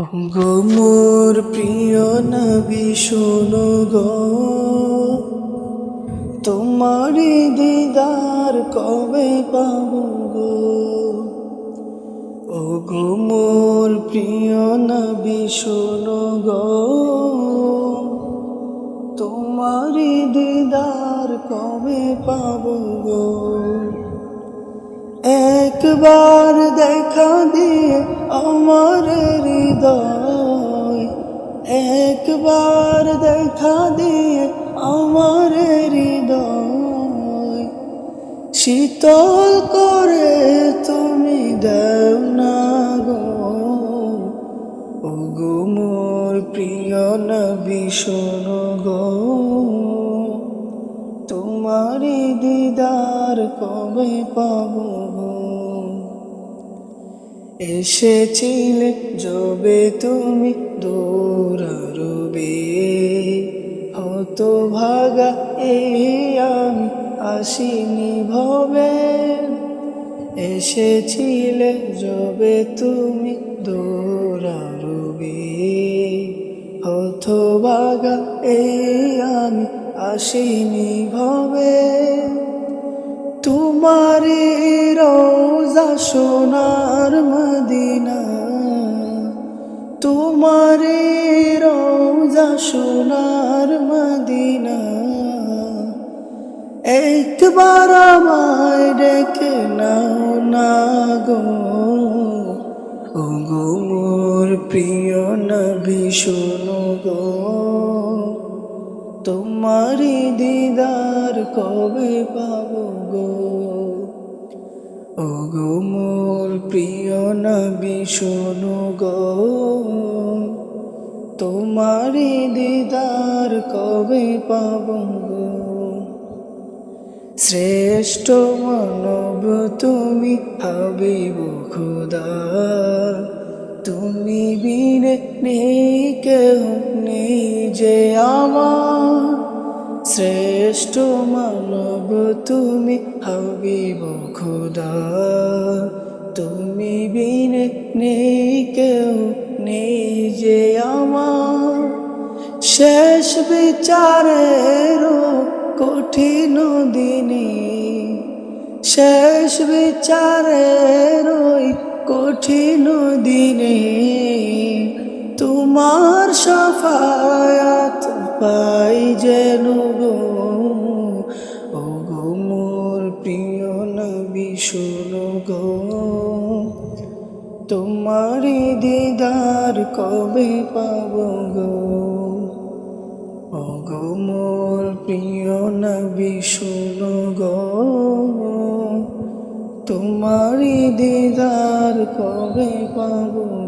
গো মোর প্রিয় নবী, শোনো গো। তোমারি দিদার কবে পাব গো? ও গো মোর প্রিয় নবী, শোনো গো। তোমারি দিদার কবে পাব গো? একবার দেখা দিয়ে আমার হৃদয়। একবার দেখা দিয়ে আমার হৃদয়। শীতল করে তুমি দেও না গো। ও গো মোর প্রিয় নবী, শোনো গো। তোমারি দিদার কবে পাবো? এসেছিলে যবে তুমি দৌড়ারবে হত ভাগা এই আমি আসিনি ভবে। এসেছিলে যবে তুমি দৌড়ারবে হত ভাগা এই আমি আসিনি ভবে। তোমারি রোজা সোনার মদিনা তোমারি রোজা সোনার মদিনা। একবার আমায় ডেকে নাও না গো। ও গো মোর প্রিয় নবী, শোনো গো। তোমারি দিদার কবে পাবো গো? ও গো মোর প্রিয় নবী, শোনো গো। তোমারি দিদার কবে পাব শ্রেষ্ঠ মানব তুমি হাবিব খুদা। তুমি বিনে নেই কেউ নেই যে আমার। শ্রেষ্ঠ মানব তুমি হাবিব খুদা। তুমি বিনে নেই কেউ, নেই যে আমার। শেষ বিচারেরও কঠিন দিনে, শেষ বিচারের কঠিন দিনে, তোমার সফায়াত পাই যেন গো। তোমারি দিদার কবে পাব গো? গো মোর প্রিয় নবী, শুন গো। তোমারি দিদার কবে পাবো